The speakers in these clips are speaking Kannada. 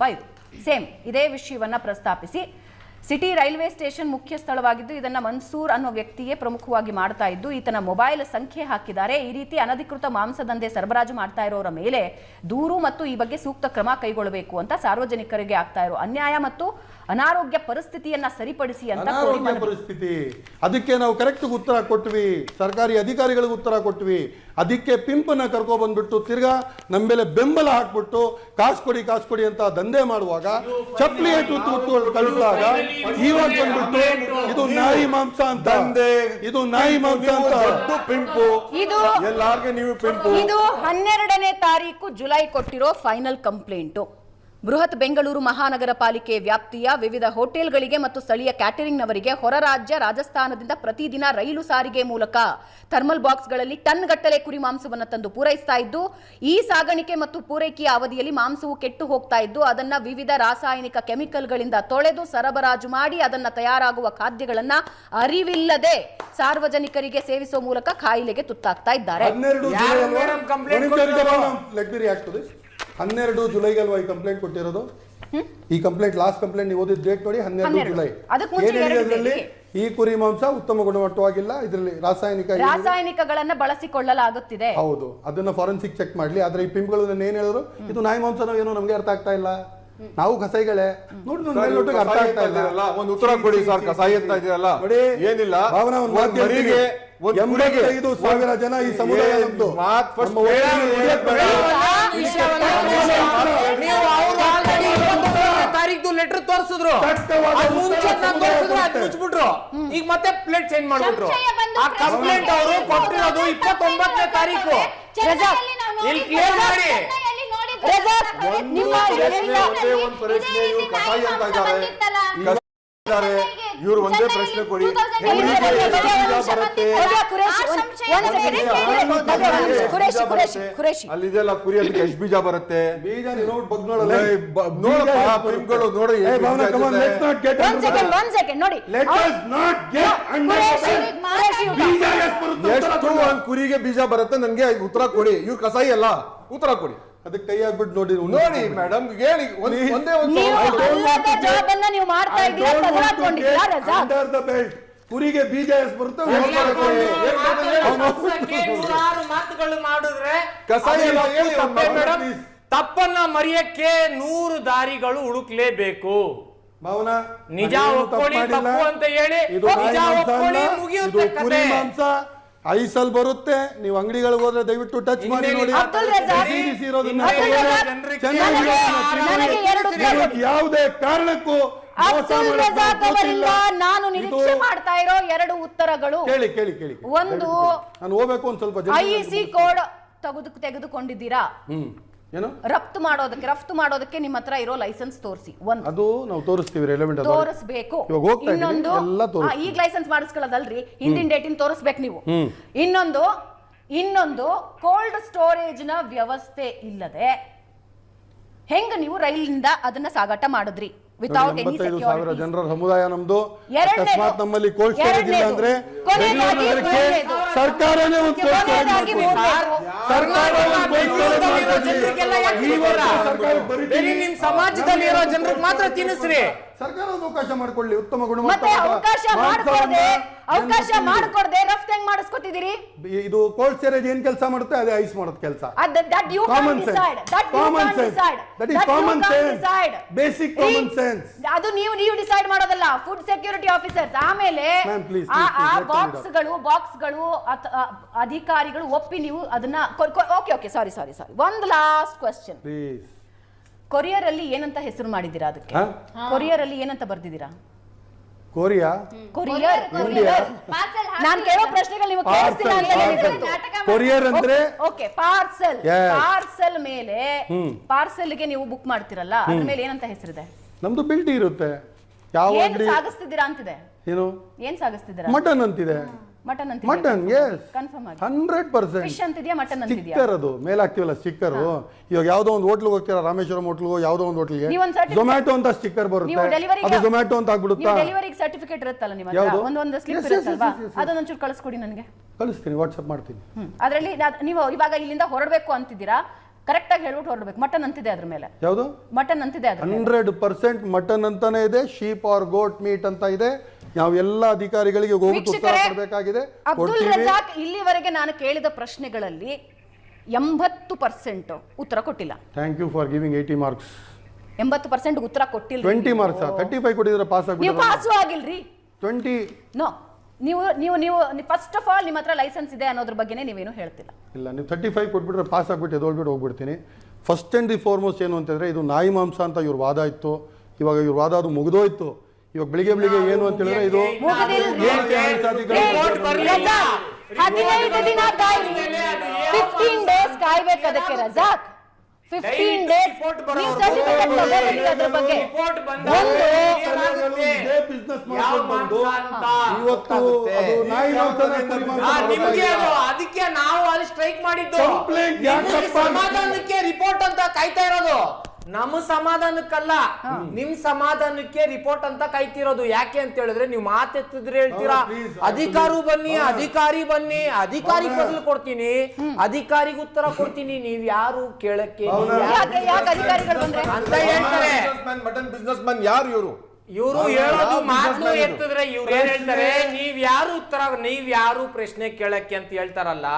ಫೈವ್. ಸೇಮ್ ಇದೇ ವಿಷಯವನ್ನ ಪ್ರಸ್ತಾಪಿಸಿ. ಸಿಟಿ ರೈಲ್ವೆ ಸ್ಟೇಷನ್ ಮುಖ್ಯ ಸ್ಥಳವಾಗಿದ್ದು ಇದನ್ನ ಮನ್ಸೂರ್ ಅನ್ನೋ ವ್ಯಕ್ತಿಯೇ ಪ್ರಮುಖವಾಗಿ ಮಾಡ್ತಾ ಇದ್ದು ಈತನ ಮೊಬೈಲ್ ಸಂಖ್ಯೆ ಹಾಕಿದ್ದಾರೆ. ಈ ರೀತಿ ಅನಧಿಕೃತ ಮಾಂಸದಂದೆ ಸರಬರಾಜು ಮಾಡ್ತಾ ಇರೋರ ಮೇಲೆ ದೂರು ಮತ್ತು ಈ ಬಗ್ಗೆ ಸೂಕ್ತ ಕ್ರಮ ಕೈಗೊಳ್ಳಬೇಕು ಅಂತ ಸಾರ್ವಜನಿಕರಿಗೆ ಆಗ್ತಾ ಇರೋ ಅನ್ಯಾಯ ಮತ್ತು ಅನಾರೋಗ್ಯ ಪರಿಸ್ಥಿತಿಯನ್ನ ಸರಿಪಡಿಸಿ ಅಂತ ಪರಿಸ್ಥಿತಿ. ಅದಕ್ಕೆ ನಾವು ಕರೆಕ್ಟ್ ಉತ್ತರ ಕೊಟ್ವಿ. ಸರ್ಕಾರಿ ಅಧಿಕಾರಿಗಳಿಗೆ ಉತ್ತರ ಕೊಟ್ವಿ. ಅದಕ್ಕೆ ಪಿಂಪನ್ನು ಕರ್ಕೊಬಂದ್ಬಿಟ್ಟು ತಿರ್ಗಾ ನಮ್ಮ ಮೇಲೆ ಬೆಂಬಲ ಹಾಕ್ಬಿಟ್ಟು ಕಾಸು ಕೊಡಿ ಕಾಸು ಕೊಡಿ ಅಂತ ದಂಧೆ ಮಾಡುವಾಗ ಚಪ್ಪಲಿ ಕಳಿಸಿದಾಗ ಇವಾಗ ಬಂದ್ಬಿಟ್ಟು ಇದು ನಾಯಿ ಮಾಂಸ ಅಂತ. ದಂಧೆ. ಇದು ನಾಯಿ ಮಾಂಸ ಅಂತ. ಪಿಂಪು. ಇದು ಎಲ್ಲಾರ್ಗೆ ನೀವು ಪಿಂಪು. ಇದು ಹನ್ನೆರಡನೇ ತಾರೀಕು ಜುಲೈ ಕೊಟ್ಟಿರೋ ಫೈನಲ್ ಕಂಪ್ಲೇಂಟು. ಬೃಹತ್ ಬೆಂಗಳೂರು ಮಹಾನಗರ ಪಾಲಿಕೆ ವ್ಯಾಪ್ತಿಯ ವಿವಿಧ ಹೋಟೆಲ್ಗಳಿಗೆ ಮತ್ತು ಸ್ಥಳೀಯ ಕ್ಯಾಟರಿಂಗ್ನವರಿಗೆ ಹೊರ ರಾಜ್ಯ ರಾಜಸ್ಥಾನದಿಂದ ಪ್ರತಿದಿನ ರೈಲು ಸಾರಿಗೆ ಮೂಲಕ ಥರ್ಮಲ್ ಬಾಕ್ಸ್ಗಳಲ್ಲಿ ಟನ್ ಗಟ್ಟಲೆ ಕುರಿ ಮಾಂಸವನ್ನು ತಂದು ಪೂರೈಸ್ತಾ ಇದ್ದು ಈ ಸಾಗಾಣಿಕೆ ಮತ್ತು ಪೂರೈಕೆಯ ಅವಧಿಯಲ್ಲಿ ಮಾಂಸವು ಕೆಟ್ಟು ಹೋಗ್ತಾ ಇದ್ದು ಅದನ್ನ ವಿವಿಧ ರಾಸಾಯನಿಕ ಕೆಮಿಕಲ್ಗಳಿಂದ ತೊಳೆದು ಸರಬರಾಜು ಮಾಡಿ ಅದನ್ನ ತಯಾರಾಗುವ ಖಾದ್ಯಗಳನ್ನು ಅರಿವಿಲ್ಲದೆ ಸಾರ್ವಜನಿಕರಿಗೆ ಸೇವಿಸುವ ಮೂಲಕ ಕಾಯಿಲೆಗೆ ತುತ್ತಾಗ್ತಾ ಇದ್ದಾರೆ. ಹನ್ನೆರಡು ಜುಲೈಗೆ ಅಲ್ವಾ ಈ ಕಂಪ್ಲೇಂಟ್ ಕೊಟ್ಟಿರೋದು? ಈ ಕಂಪ್ಲೇಂಟ್ ಲಾಸ್ಟ್ ಕಂಪ್ಲೇಂಟ್ ನೀವು ಓದಿದ ಡೇಟ್ ನೋಡಿ ಹನ್ನೆರಡು. ಜುಲೈ. ಅದಕ್ಕೆ ಮುಂಚೆ ಏನಿದೆ ಅದರಲ್ಲಿ ಈ ಕುರಿ ಮಾಂಸ ಉತ್ತಮ ಗುಣಮಟ್ಟವಾಗಿಲ್ಲ ಇದರಲ್ಲಿ ರಾಸಾಯನಿಕ? ರಾಸಾಯನಿಕಗಳನ್ನ ಬಳಸಿಕೊಳ್ಳಲಾಗುತ್ತಿದೆ. ಹೌದು. ಅದನ್ನ ಫಾರೆನ್ಸಿಕ್ ಚೆಕ್ ಮಾಡ್ಲಿ. ಆದ್ರೆ ಈ ಪಿಂಪ್ಗಳು ನನ್ನ ಏನ್ ಹೇಳಿದ್ರು ಇದು ನಾಯಿ ಮಾಂಸನೋ ಏನೋ ನಮ್ಗೆ ಅರ್ಥ ಆಗ್ತಾ ಇಲ್ಲ. ನಾವು ಕಸಾಯಿಗಳೇ. ನೋಡಿ ಅರ್ಥ ಕಸಾಯಿ ಆಗ್ತಾ ಇಲ್ಲ. ಒಂದು ಉತ್ತರ ಕೊಡಿ ಸರ್. ಕಸಾಯಿ ಅಂತ ಇದೆಯಲ್ಲ ನೋಡಿ ಏನಿಲ್ಲ. ಎಂಬತ್ತೈದು ಸಾವಿರ ಜನ ಈ ಸಮುದಾಯ ನಮ್ದು. ಲೆಟರ್ ತೋರಿಸಿದ್ರು. ಮುಚ್ಚಿಬಿಟ್ರು ಈಗ ಮತ್ತೆ ಪ್ಲೇಟ್ ಚೇಂಜ್ ಮಾಡ್ಬಿಟ್ರು. ಆ ಕಂಪ್ಲೇಂಟ್ ಅವರು ಕೊಟ್ಟಿರೋದು ಇಪ್ಪತ್ತೊಂಬತ್ತನೇ ತಾರೀಕು ಇಲ್ಲಿ clear ಮಾಡಿ. ನಿಮ್ಮ ಕಸಾಯಿ ಅಂತ ಇದ್ದಾರೆ. ಇವ್ರು ಒಂದೇ ಪ್ರಶ್ನೆ ಕೊಡಿ. ಅಲ್ಲಿದೆಲ್ಲ ಕುರಿ. ಅಲ್ಲಿ ಇದೆಲ್ಲ ಕುರಿ ಅದಕ್ಕೆ ಎಷ್ಟು ಬೀಜ ಬರುತ್ತೆ? ಬೀಜ ನೋಡಿ ಬಗ್ ನೋಡಲ್ಲ. ನೋಡಪ್ಪ, ನೋಡಿ ಎಷ್ಟು ಒಂದ್ ಕುರಿಗೆ ಬೀಜ ಬರುತ್ತೆ ನನ್ಗೆ ಉತ್ತರ ಕೊಡಿ. ಇವ್ರು ಕಸಾಯಿ ಅಲ್ಲ ಉತ್ತರ ಕೊಡಿ. ಅದಕ್ಕೆ ಕೈ ಆಗ್ಬಿಟ್ಟು ನೋಡಿ ನೋಡಿ ಮೇಡಮ್ ಹೇಳಿ ಒಂದ್- ಒಂದೇ ನೀವು ಮಾಡ್ತಾ ಇದ್ದೀರಾ. ಕುರಿಗೆ ಬೀಜ ಬರುತ್ತೆ ಮಾತುಗಳು ಮಾಡಿದ್ರೆ ತಪ್ಪನ್ನ ಮರಿಯಕ್ಕೆ ನೂರು ದಾರಿಗಳು ಹುಡುಕ್ಲೇಬೇಕು. ಭಾವನಾ ನಿಜ ಒಪ್ಪಿ ಒಪ್ಕೊಳ್ಳಿ, ತಪ್ಪು ಅಂತ ಹೇಳಿ, ಇದು ನಿಜ ಒಪ್ಕೊಳ್ಳಿ, ಮುಗಿಯುತ್ತೆ ಐಸಲ್ ಬರುತ್ತೆ ನೀವು ಅಂಗಡಿಗಳಿಗೆ ಹೋದ್ರೆ ದಯವಿಟ್ಟು ಟಚ್ ಮಾಡಿ ನೋಡಿ. ಅಬ್ದುಲ್ ರಜಾಕ್, CDC ಇರೋದನ್ನ ಅಬ್ದುಲ್ ರಜಾಕ್, ಜನರಿಗೆ ಚೆನ್ನಾಗಿ ನನಗೆ- ಹೇಳಿ. ನನಗೆ ಎರಡು ಉತ್ತರ ಇದಕ್ಕೆ ಯಾವುದೇ ಕಾರಣಕ್ಕೂ ಮೋಸ ಅಬ್ದುಲ್ ಮಾಡಕ್ಕೆ ರಜಾಕ್ ಗೊತ್ತಿಲ್ಲ. ಅವರಿಂದ ನಾನು ಇದು- ನಿರೀಕ್ಷೆ ಮಾಡ್ತಾ ಇರೋ ಎರಡು ಉತ್ತರಗಳು. ಕೇಳಿ ಕೇಳಿ ಕೇಳಿ ಒಂದು ನಾನು ಹೋಗ್ಬೇಕು ಒಂದ್ ಸ್ವಲ್ಪ ಜನ ಐ ಸಿ ಕೋಡ್ ತೆಗೆದು ತೆಗೆದುಕೊಂಡಿದ್ದೀರಾ? ಏನು ರಫ್ತು ಮಾಡೋದಕ್ಕೆ ರಫ್ತು ಮಾಡೋದಕ್ಕೆ ನಿಮ್ಮ ಹತ್ರ ಇರೋ ಲೈಸೆನ್ಸ್ ತೋರಿಸಿ ಒಂದು ಅದು ನಾವು ತೋರಿಸ್ತೀವಿ ರೆಲೆವೆಂಟ್ ತೋರಿಸ್ಬೇಕು ಇವಾಗ ಹೋಗ್ತಾ ಇದ್ದೀನಿ, ಇನ್ನೊಂದು ಎಲ್ಲ ತೋರಿಸ್ತೀನಿ. ಈಗ ಲೈಸೆನ್ಸ್ ಮಾಡಿಸ್ಕೊಳ್ಳೋದಲ್ರಿ ಹಿಂದಿನ ಡೇಟಿನ ತೋರಿಸ್ಬೇಕು ನೀವು ಹ್ಮ್. ಇನ್ನೊಂದು ಇನ್ನೊಂದು ಕೋಲ್ಡ್ ಸ್ಟೋರೇಜ್ನ ವ್ಯವಸ್ಥೆ ಇಲ್ಲದೆ ಹೆಂಗ ನೀವು ರೈಲಿಂದ ಅದನ್ನ ಸಾಗಾಟ ಮಾಡಿದ್ರಿ ವಿತೌಟ್ ಎನಿ ಎಂಬತ್ತೈದು ಸಾವಿರ ಜನರ ಸಮುದಾಯ ನಮ್ದು ಎರಡನೇದು. ಅಕಸ್ಮಾತ್ ನಮ್ಮಲ್ಲಿ ಕೋಲ್ಡ್ ಸ್ಟೋರೇಜ್ ಇಲ್ಲ ಎರಡನೇದು. ಅಂದ್ರೆ ಕೊನೆಯದಾಗಿ ಬೆಂಗಳೂರು ನಗರಕ್ಕೆ ಮೂರನೇದು. ಸರ್ಕಾರನೇ ಒಂದು ಕೋಲ್ಡ್ ಕೊನೆಯದಾಗಿ ಮಾಡ್ಕೊಡಿ. ಮೂರನೇದು. ಸರ್ಕಾರ ಒಂದು ಕೋಲ್ಡ್ ಸ್ಟೋರೇಜ್ ಬೆಂಗಳೂರಲ್ಲಿರೋ ಮಾಡ್ಕೊಡಿ. ಜನರಿಗೆಲ್ಲ ಯಾಕೆ ಬರೀ ಬರೀ ನಿಮ್ ಸಮಾಜದಲ್ಲಿರೋ ಜನರಿಗೆ ಮಾತ್ರ ತಿನ್ನಿಸ್ರಿ ಸರ್ಕಾರ ಒಂದು ಅವಕಾಶ ಮಾಡ್ಕೊಳ್ಳಿ ಉತ್ತಮ ಮತ್ತೆ ಅವಕಾಶ ಮಾಡಿಕೊಡದೆ ಅವಕಾಶ ಮಾಡ್ಕೊಡದೆ ರಫ್ತು ಹೆಂಗ್ ಮಾಡಿಸ್ಕೊತಿದ್ದೀರಿ? ಇದು ಕೋಲ್ಡ್ ಸ್ಟೋರೇಜ್ ಏನ್ ಕೆಲಸ ಮಾಡುತ್ತೆ ಅದೇ ಐಸ್ ಮಾಡೋದು ಕೆಲಸ. That you decide that sense. Decide common sense. Decide Basic common sense. ಅದು ನೀವು ನೀವು ಡಿಸೈಡ್ ಮಾಡೋದಲ್ಲ. ಫುಡ್ ಸೆಕ್ಯೂರಿಟಿ ಆಫೀಸರ್ಸ್ ಆಮೇಲೆ ಆ ಆ ಗಳು ಬಾಕ್ಸ್ಗಳು ಬಾಕ್ಸ್ಗಳು ಅಧಿಕಾರಿಗಳು ಒಪ್ಪಿ ನೀವು ಅದನ್ನ ಓಕೆ ಓಕೆ ಸಾರಿ ಸಾರಿ ಸಾರಿ ಒಂದು ಲಾಸ್ಟ್ ಕ್ವಶನ್ ಪ್ಲೀಸ್ ಕೊರಿಯರ್ ಅಲ್ಲಿ ಏನಂತ ಹೆಸರು ಮಾಡಿದ್ದೀರಾ ಅದಕ್ಕೆ? ಕೊರಿಯರ್ ಅಲ್ಲಿ ಏನಂತ ಬರ್ದಿದ್ದೀರಾ? ಕೊರಿಯಾ? ಕೊರಿಯರ್ ಕೊರಿಯರ್ ನಾನು ನಾನ್ ಕೇಳೋ ಪ್ರಶ್ನೆಗಳು ನೀವು ಕೇಳಿಸ್ತಿಲ್ಲ ಅಂತ. ನಾಟಕ ಕೊರಿಯರ್ ಅಂದ್ರೆ? Okay parcel. ಪಾರ್ಸೆಲ್ ಮೇಲೆ. ಪಾರ್ಸೆಲ್ಗೆ ನೀವು ಬುಕ್ ಮಾಡ್ತಿರಲ್ಲ ಅದ್ರ ಮೇಲೆ ಏನಂತ ಹೆಸರಿದೆ? ನಮ್ದು ಬಿಲ್ಟಿ ಇರುತ್ತೆ. ಯಾವ ಏನ್ ಅಂಗಡಿ? ಸಾಗಿಸ್ತಿದ್ದೀರಾ ಅಂತಿದೆ. ಏನು? ಏನ್ ಸಾಗಿಸ್ತಿದ್ದೀರಾ? ಮಟನ್ ಅಂತಿದೆ. ಮಟನ್ ಅಂತ ಮಟನ್ ಎಸ್ ಕನ್ಫರ್ಮ್ ಆಗಿ. Hundred percent. ಫಿಶ್ ಅಂತಿದ್ಯಾ ಮಟನ್ ಅಂತಿದ್ಯಾ? ಸ್ಟಿಕ್ಕರ್ ಅದು ಮೇಲೆ ಹಾಕ್ತಿವಲ್ಲ ಸ್ಟಿಕ್ಕರ್ ಇವಾಗ ಯಾವ್ದೋ ಒಂದು ಹೋಟ್ಲಿಗೆ ಹೋಗ್ತೀರಾ? ರಾಮೇಶ್ವರಂ ಹೋಟ್ಲಿಗೆ ಯಾವ್ದೋ ಒಂದು ಹೋಟ್ಲಿಗೆ ಜೊಮ್ಯಾಟೊ certificate- ಝೊಮ್ಯಾಟೊ ಅಂತ ಸ್ಟಿಕ್ಕರ್ ನೀವು ಬರುತ್ತೆ ಡೆಲಿವರಿ ಅದು ಝೊಮ್ಯಾಟೊ ಅಂತ ಆಗ್ಬಿಡುತ್ತಾ? ಡೆಲಿವರಿಗೆ ಸರ್ಟಿಫಿಕೇಟ್ ಇರುತ್ತಲ್ಲ ನಿಮ್ಮ ಹತ್ರ ಯಾವ್ದು? ಒಂದೊಂದು ಸ್ಲಿಪ್ Yes, yes, yes, ಇರುತ್ತಲ್ವಾ? yes, yes, yes. ಅದನ್ನೊಂಚೂರು ಕಳಿಸ್ಕೊಡಿ ನನಗೆ. ಕಳಿಸ್ತೀನಿ ವಾಟ್ಸಪ್ ಮಾಡ್ತೀನಿ. ಹ್ಮ್. ಅದರಲ್ಲಿ ನೀವು ಇವಾಗ ಇಲ್ಲಿಂದ ಹೊರಡಬೇಕು ಅಂತಿದ್ದೀರಾ? ಕರೆಕ್ಟ್ ಆಗಿ ಹೇಳ್ಬಿಟ್ಟು ಹೊರಡ್ಬೇಕು. ಮಟನ್ ಅಂತಿದೆ ಅದ್ರ ಮೇಲೆ. ಯಾವುದು? ಮಟನ್ ಅಂತಿದೆ ಅದ್ರ ಮೇಲೆ. ಹಂಡ್ರೆಡ್ ಪರ್ಸೆಂಟ್ ಮಟನ್ ಅಂತಾನೆ ಇದೆ. ಶೀಪ್ ಆರ್ ಗೋಟ್ ಮೀಟ್ ಅಂತ ಇದೆ. ನಾವು ಎಲ್ಲ ಅಧಿಕಾರಿಗಳಿಗೆ ಹೋಗ್ಬಿಟ್ಟು ಉತ್ತರ ವೀಕ್ಷಕರೇ, ಕೊಡಬೇಕಾಗಿದೆ. ಅಬ್ದುಲ್ ಕೊಡ್ತೀವಿ. ರಜಾಕ್ ಇಲ್ಲಿವರೆಗೆ ನಾನು ಕೇಳಿದ ಪ್ರಶ್ನೆಗಳಲ್ಲಿ ಎಂಬತ್ತು ಪರ್ಸೆಂಟ್ ಉತ್ತರ ಕೊಟ್ಟಿಲ್ಲ. Thank you for giving eighty marks ಎಂಬತ್ತು ಪರ್ಸೆಂಟ್ ಉತ್ತರ ಕೊಟ್ಟಿಲ್ಲ. ಟ್ವೆಂಟಿ ಮಾರ್ಕ್ಸ್ ತರ್ಟಿ ಫೈವ್ ಕೊಟ್ಟಿದ್ರೆ ಪಾಸ್ ನೀವು ಆಗ್ಬಿಟ್ಟು ಪಾಸು ಆಗಿಲ್ರಿ. ಟ್ವೆಂಟಿ ನೋ ನೀವು ನೀವು ನೀವು ಫಸ್ಟ್ ಆಫ್ ಆಲ್ ನಿಮ್ಮ ಹತ್ರ ಲೈಸೆನ್ಸ್ ಇದೆ ಅನ್ನೋದ್ರ ಬಗ್ಗೆನೇ ನೀವೇನು ಹೇಳ್ತಿಲ್ಲ. ಇಲ್ಲ ನೀವು ತರ್ಟಿ ಫೈವ್ ಕೊಟ್ಬಿಟ್ರೆ ಪಾಸ್ ಆಗ್ಬಿಟ್ಟು ಎದೊಳ್ಬಿಟ್ಟು ಹೋಗ್ಬಿಡ್ತೀನಿ. ಫಸ್ಟ್ ಆ್ಯಂಡ್ ದಿ ಫಾರ್ಮೋಸ್ಟ್ ಏನು ಅಂತಂದರೆ ಇದು ನಾಯಿ ಮಾಂಸ ಅಂತ ಇವ್ರ ವಾದ ಇತ್ತು. ಇವಾಗ ಇವ್ರ ವಾದ ಅದು ಮುಗಿದೋಯ್ತು. ಇವಾಗ ಬೆಳಿಗ್ಗೆ ಬೆಳಿಗ್ಗೆ ಏನು ಅಂತ ಹೇಳಿದ್ರೆ ಇದು ಹದಿನೈದು ದಿನ ಡೇಸ್ ಕಾಯ್ಬೇಕು ಅದಕ್ಕೆ ರಜಾಕ್ ಫಿಫ್ಟೀನ್ ಡೇಸ್ ರಿಪೋರ್ಟ್ ನೀವು ಬರೋವರೆಗೂ ಸರ್ಟಿಫಿಕೇಟ್ ತಗೋಬೇಡಿ ಅದ್ರ ಬಗ್ಗೆ. ಅದಕ್ಕೆ ನಾವು ಅಲ್ಲಿ ಸ್ಟ್ರೈಕ್ ಮಾಡಿದ್ದು? ಸಮಾಧಾನಕ್ಕೆ ರಿಪೋರ್ಟ್ ಅಂತ ಕಾಯ್ತಾ ಇರೋದು. ನಮ್ಮ ಸಮಾಧಾನಕ್ಕಲ್ಲ. ನಿಮ್ ಸಮಾಧಾನಕ್ಕೆ ರಿಪೋರ್ಟ್ ಅಂತ ಕೈತಿರೋದು ಯಾಕೆ ಅಂತ ಹೇಳಿದ್ರೆ ನೀವು ಮಾತೆತ್ತಿದ್ರೆ ಹೇಳ್ತೀರಾ? ಅಧಿಕಾರು ಬನ್ನಿ ಅಧಿಕಾರಿ ಬನ್ನಿ ಅಧಿಕಾರಿ. ಬದಲು ಕೊಡ್ತೀನಿ. ಅಧಿಕಾರಿಗೆ ಉತ್ತರ ಕೊಡ್ತೀನಿ ನೀವ್ ಯಾರು ಕೇಳಕ್ಕೆ ನೀವ್ ಹೌದು. ಯಾರು ಯಾಕೆ ಯಾಕೆ ಅಧಿಕಾರಿಗಳು ಬಂದ್ರೆ? ಅಂತ ಹೇಳ್ತಾರೆ. ಮಟನ್ ಬಿಸ್ನೆಸ್ ಮ್ಯಾನ್ ಯಾರು ಇವರು? ಇವರು ಹೇಳೋದು ಮಾತು? ಎತ್ತಿದ್ರೆ ಇವ್ರು ಏನ್ ಹೇಳ್ತಾರೆ ನೀವ್ ಯಾರು ಉತ್ತರ ನೀವ್ ಯಾರು ಪ್ರಶ್ನೆ ಕೇಳಕ್ಕೆ ಅಂತ ಹೇಳ್ತಾರಲ್ಲ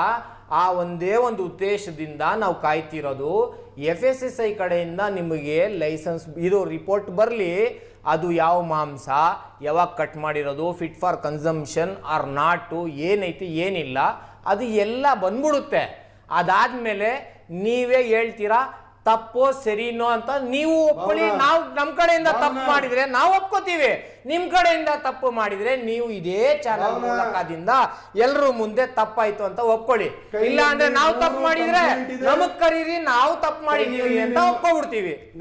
ಆ ಒಂದೇ ಒಂದು ಉದ್ದೇಶದಿಂದ ನಾವು ಕಾಯ್ತಿರೋದು ಎಫ್ ಎಸ್ ಎಸ್ ಐ ಕಡೆಯಿಂದ ನಿಮಗೆ ಲೈಸೆನ್ಸ್ ಇದು ರಿಪೋರ್ಟ್ ಬರಲಿ ಅದು ಯಾವ ಮಾಂಸ ಯಾವಾಗ ಕಟ್ ಮಾಡಿರೋದು fit for consumption or not ಏನೈತಿ ಏನಿಲ್ಲ ಅದು ಎಲ್ಲ ಬಂದ್ಬಿಡುತ್ತೆ ಅದಾದ್ಮೇಲೆ ನೀವೇ ಹೇಳ್ತೀರಾ ತಪ್ಪೋ ಸರಿನೋ ಅಂತ ನೀವು ಒಪ್ಕೊಳ್ಳಿ. ನಾವು ನಮ್ ಕಡೆಯಿಂದ ತಪ್ಪು ಮಾಡಿದ್ರೆ ನಾವು ಒಪ್ಕೋತೀವಿ. ನಿಮ್ ಕಡೆಯಿಂದ ತಪ್ಪು ಮಾಡಿದ್ರೆ ನೀವು ಇದೇ ಚಾನಲ್ ಮೂಲಕದಿಂದ ಎಲ್ಲರೂ ಮುಂದೆ ತಪ್ಪಾಯ್ತು ಅಂತ ಒಪ್ಕೊಳ್ಳಿ. ಇಲ್ಲ ಅಂದ್ರೆ ನಾವು ತಪ್ಪು ಮಾಡಿದ್ರೆ ನಮಗ್ ಕರೀರಿ ನಾವು ತಪ್ಪು ಮಾಡಿದೀವಿ ಅಂತ ಒಪ್ಕೊಬಿಡ್ತೀವಿ.